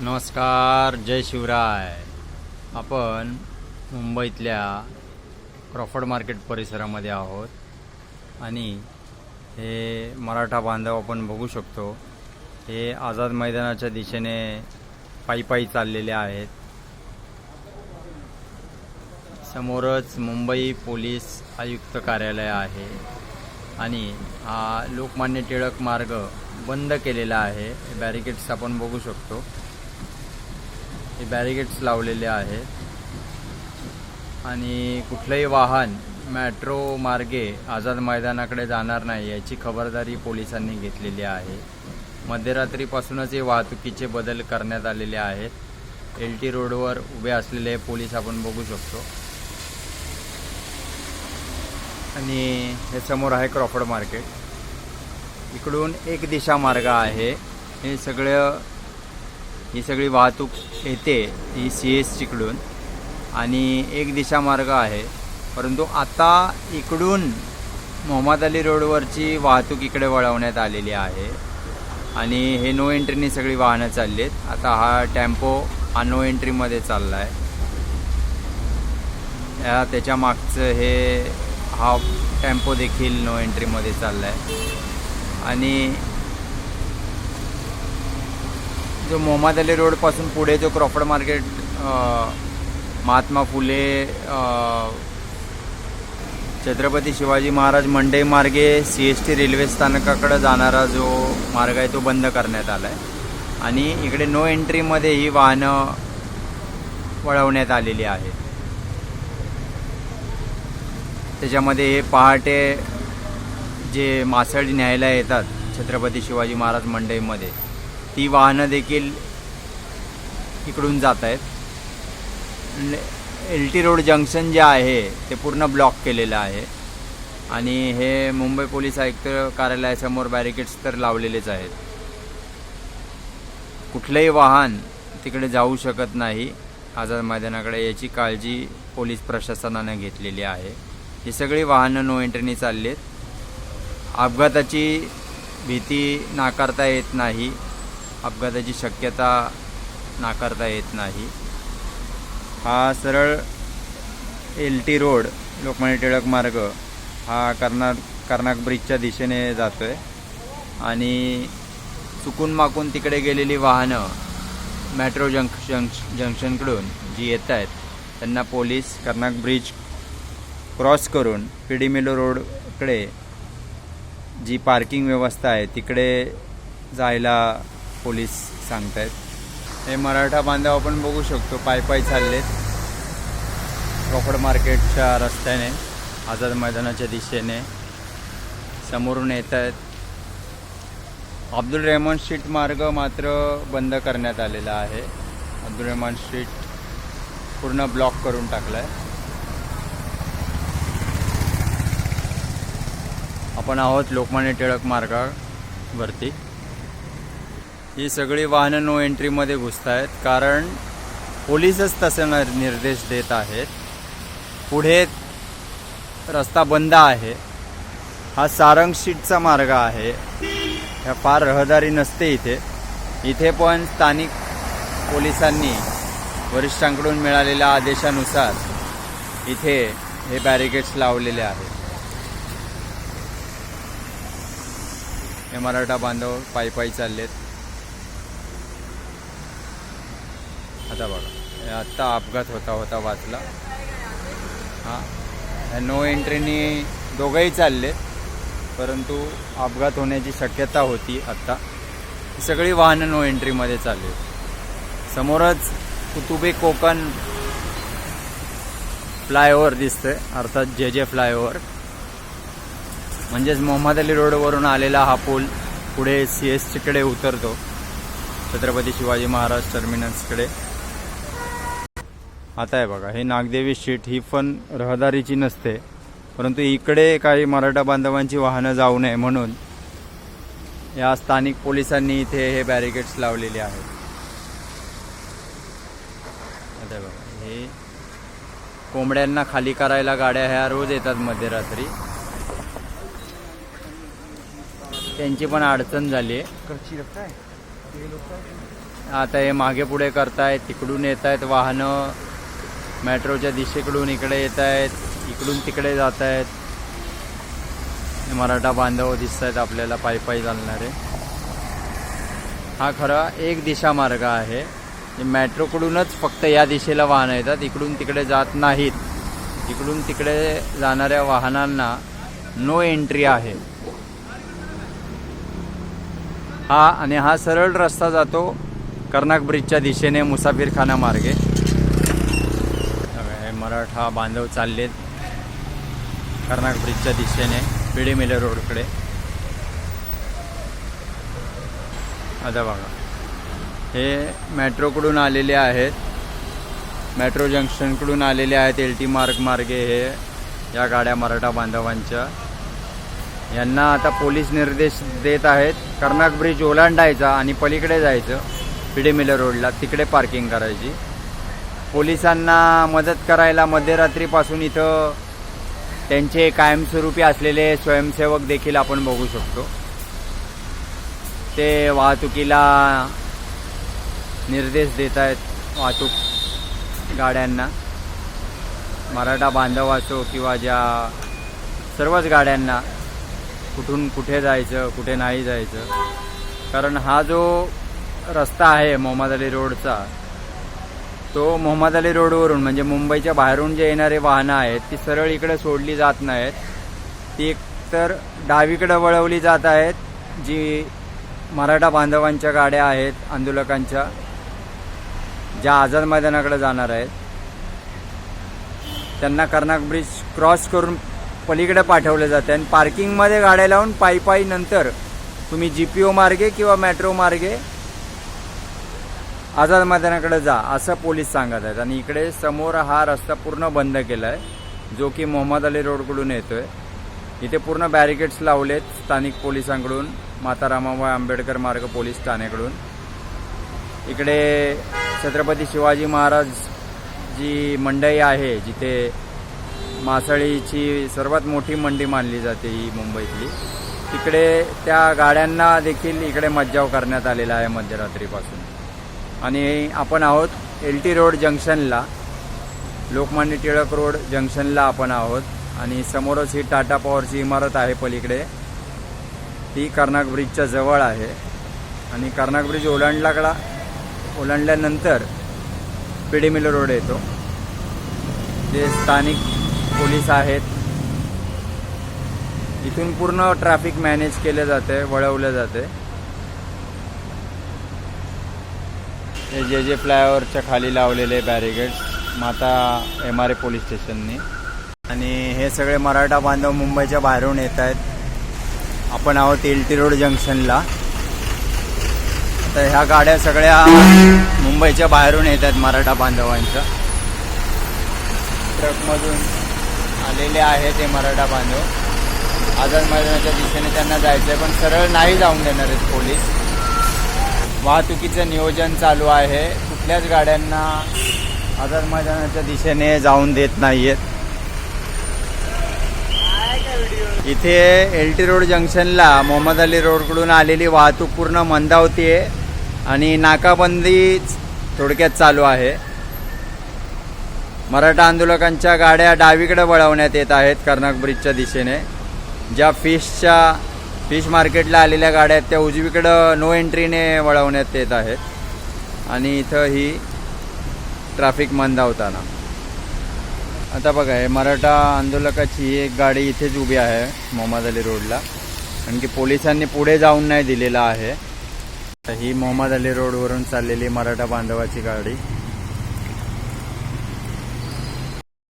नमस्कार जय शिवराय. आपण मुंबईतल्या क्रॉफर्ड मार्केट परिसरामध्ये आहोत. आणि हे मराठा बांधव आपण बघू शकतो. हे आझाद मैदानाच्या दिशेने पायी पायी चाललेले आहेत. समोरच मुंबई पोलीस आयुक्त कार्यालय आहे. आणि हा लोकमान्य टिळक मार्ग बंद केलेला आहे. बॅरिकेड्स आपण बघू शकतो. हे बॅरिकेड्स लावलेले आहेत. आणि कुठलंही वाहन मेट्रो मार्गे आझाद मैदानाकडे जाणार नाही याची खबरदारी पोलिसांनी घेतलेली आहे. मध्यरात्रीपासूनच हे वाहतुकीचे बदल करण्यात आलेले आहेत. एल टी रोडवर उभे असलेले पोलीस आपण बघू शकतो. आणि हे समोर आहे क्रॉफर्ड मार्केट. इकडून एक दिशा मार्ग आहे. हे सगळं ही सगळी वाहतूक येते ही सी एस तिकडून आणि एक दिशामार्ग आहे. परंतु आता इकडून मोहम्मद अली रोडवरची वाहतूक इकडे वळवण्यात आलेली आहे. आणि हे नो एंट्रीने सगळी वाहनं चालली आहेत आता हा टेम्पो हा नो एंट्रीमध्ये चालला आहे या त्याच्या मागचं हे हा टेम्पो देखील नो एंट्रीमध्ये चालला आहे आणि जो मोहम्मद अली रोडपासून पुढे जो क्रॉफर्ड मार्केट महात्मा फुले छत्रपती शिवाजी महाराज मंडई मार्गे सी एस टी रेल्वे स्थानकाकडे जाणारा जो मार्ग आहे तो बंद करण्यात आला आहे आणि इकडे नो एंट्रीमध्ये ही वाहनं वळवण्यात आलेली आहेत. त्याच्यामध्ये हे पहाटे जे मासळी न्यायला येतात छत्रपती शिवाजी महाराज मंडईमध्ये ती वाहनं देखील इकडून जात आहेत. L T road junction J आहे ते पूर्ण ब्लॉक केलेलं आहे. आणि हे मुंबई पोलीस आयुक्त कार्यालयासमोर बॅरिकेड्स तर लावलेलेच आहेत. कुठलंही वाहन तिकडे जाऊ शकत नाही. आझाद मैदानाकडे याची काळजी पोलीस प्रशासनानं घेतलेली आहे. ही सगळी वाहनं नो एंट्रीने चालली आहेत अपघाताची भीती नाकारता येत नाही. अपघाताची शक्यता नाकारता येत नाही. हा सरळ L T road Lokmanya Tilak Marg हा कर्नाक कर्नाक ब्रिजच्या दिशेने जातो आहे आणि चुकून माकून तिकडे गेलेली वाहनं मेट्रो जंक् जंक् जंक्शनकडून जी येत आहेत त्यांना पोलीस कर्नाक ब्रिज क्रॉस करून पिडीमिलो रोडकडे जी पार्किंग व्यवस्था आहे तिकडे जायला पोलीस सांगतायत. हे मराठा बांधव आपण बघू शकतो पाय पाय चाललेत. रोकड मार्केटच्या रस्त्याने आझाद मैदानाच्या दिशेने समोरून येत आहेत अब्दुल रेहमान स्ट्रीट मार्ग मात्र बंद करण्यात आलेला आहे. अब्दुल रेहमान स्ट्रीट पूर्ण ब्लॉक करून टाकला आहे आपण आहोत लोकमान्य टिळक मार्गावरती. ही सगळी वाहनं नो एंट्रीमध्ये घुसत आहेत कारण पोलीसच तसे न- निर्देश देत आहेत. पुढे रस्ता बंद आहे. हा सारंग शीटचा मार्ग आहे. ह्या फार रहदारी नसते इथे. इथे पण स्थानिक पोलिसांनी वरिष्ठांकडून मिळालेल्या आदेशानुसार इथे हे बॅरिकेड्स लावलेले आहेत. हे मराठा बांधव पायी पायी चाललेत. आता बघा. आत्ता अपघात होता होता वाचला. हां. नो एंट्रीनी दोघंही चालले. परंतु अपघात होण्याची शक्यता होती आत्ता. सगळी वाहनं नो एंट्रीमध्ये चालली समोरच कुतुबे कोकण फ्लायओव्हर दिसतंय. अर्थात जे जे फ्लायओव्हर. म्हणजेच मोहम्मद अली रोडवरून आलेला हा पूल पुढे सी एस उतरतो. छत्रपती शिवाजी महाराज टर्मिनसकडे आता आहे बघा हे नागदेवी स्ट्रीट ही पण रहदारीची नसते. परंतु इकडे काही मराठा बांधवांची वाहनं जाऊ नये म्हणून या स्थानिक पोलिसांनी इथे हे बॅरिकेड्स लावलेले आहेत. आता बघा हे कोंबड्यांना खाली करायला गाड्या ह्या रोज येतात मध्यरात्री. त्यांची पण अडचण झाली आहे. है आता हे मागे पुढे करतायत तिकडून येत आहेत वाहनं. मेट्रोच्या दिशेकडून इकडे येत आहेत इकडून तिकडे जात आहेत. मराठा बांधव दिसत आहेत आपल्याला पायी पायी चालणारे. हा खरा एक दिशा मार्ग आहे. मेट्रोकडूनच फक्त या दिशेला वाहनं येतात इकडून तिकडे जात नाहीत. इकडून तिकडे जाणाऱ्या वाहनांना नो एंट्री आहे. हा आणि हा सरळ रस्ता जातो कर्नाक ब्रिजच्या दिशेने मुसाफिरखाना मार्गे. मराठा बांधव चाललेत कर्नाक ब्रिजच्या दिशेने पिढी मिले रोडकडे. आता बघा. हे मेट्रोकडून आलेले आहेत. मेट्रो जंक्शनकडून आलेले आहेत एल टी मार्ग मार्गे हे या गाड्या मराठा बांधवांच्या. यांना आता पोलीस निर्देश देत आहेत. कर्नाक ब्रिज ओलांडायचा आणि पलीकडे जायचं पिढे रोडला तिकडे पार्किंग करायची. पोलिसांना मदत करायला मध्यरात्रीपासून इथं त्यांचे कायमस्वरूपी असलेले स्वयंसेवक देखील आपण बघू शकतो. ते वाहतुकीला निर्देश देत आहेत वाहतूक गाड्यांना. मराठा बांधव असो किंवा ज्या सर्वच गाड्यांना कुठून कुठे जायचं कुठे नाही जायचं. कारण हा जो रस्ता आहे मोहम्मद अली रोडचा तो मोहम्मद अली रोडवरून म्हणजे मुंबईच्या बाहेरून जे येणारे वाहनं आहेत ती सरळ इकडे सोडली जात नाहीत. ती एकतर डावीकडे वळवली जात आहेत जी मराठा बांधवांच्या गाड्या आहेत आंदोलकांच्या ज्या आझाद मैदानाकडे जाणार आहेत. त्यांना कर्नाक ब्रिज क्रॉस करून पलीकडे पाठवलं जाते आणि पार्किंगमध्ये गाड्या लावून पायी पायी नंतर तुम्ही जी पी ओ मार्गे किंवा मेट्रो मार्गे आझाद मैदानाकडे जा असं पोलीस सांगत आहेत. आणि इकडे समोर हा रस्ता पूर्ण बंद केला आहे जो की मोहम्मद अली रोडकडून येतोय. इथे पूर्ण बॅरिकेड्स लावलेत स्थानिक पोलिसांकडून माता रामाबाई आंबेडकर मार्ग पोलीस ठाण्याकडून. इकडे छत्रपती शिवाजी महाराज जी मंडई आहे जिथे मासळीची सर्वात मोठी मंडी मानली जाते ही मुंबईतली. तिकडे त्या गाड्यांना देखील इकडे मज्जाव करण्यात आलेला आहे मध्यरात्रीपासून. आणि आपण आहोत एल टी रोड जंक्शनला लोकमान्य टिळक रोड जंक्शनला आपण आहोत. आणि समोरच ही टाटा पॉवरची इमारत आहे पलीकडे. ती कर्नाक ब्रिजच्या जवळ आहे. आणि कर्नाक ब्रिज ओलांडलाकडा ओलांडल्यानंतर पिढी मिल रोड येतो. जे स्थानिक पोलीस आहेत. इथून पूर्ण ट्रॅफिक मॅनेज केलं जाते वळवलं जाते हे जे जे फ्लायओव्हरच्या खाली लावलेले बॅरिगेड्स माता एम आर ए पोलीस स्टेशननी आणि हे सगळे मराठा बांधव मुंबईच्या बाहेरून येत आहेत. आपण आहोत एल टी रोड जंक्शनला तर ह्या गाड्या सगळ्या मुंबईच्या बाहेरून येत आहेत मराठा बांधवांच्या. ट्रकमधून आलेले आहेत हे मराठा बांधव. आझाद मैदानाच्या दिशेने त्यांना जायचं आहे पण सरळ नाही जाऊन देणार आहेत पोलीस. वाहतुकीचं नियोजन चालू आहे. कुठल्याच गाड्यांना आझाद मैदानाच्या दिशेने जाऊन देत नाही आहेत इथे एल टी रोड जंक्शनला मोहम्मद अली रोडकडून आलेली वाहतूक पूर्ण मंदावती आहे आणि नाकाबंदी थोडक्यात चालू आहे. मराठा आंदोलकांच्या गाड्या डावीकडे वळवण्यात येत आहेत कर्नाक ब्रिजच्या दिशेने. ज्या फिशच्या फिश मार्केटला आलेल्या गाड्या आहेत. त्या उजवीकडं नो एंट्रीने वळवण्यात येत आहेत. आणि इथं ही ट्रॅफिक मंदावताना. आता बघा हे मराठा आंदोलकाची ही एक गाडी इथेच उभी आहे मोहम्मद अली रोडला. कारण की पोलिसांनी पुढे जाऊन नाही दिलेला आहे. तर ही मोहम्मद अली रोडवरून चाललेली मराठा बांधवाची गाडी.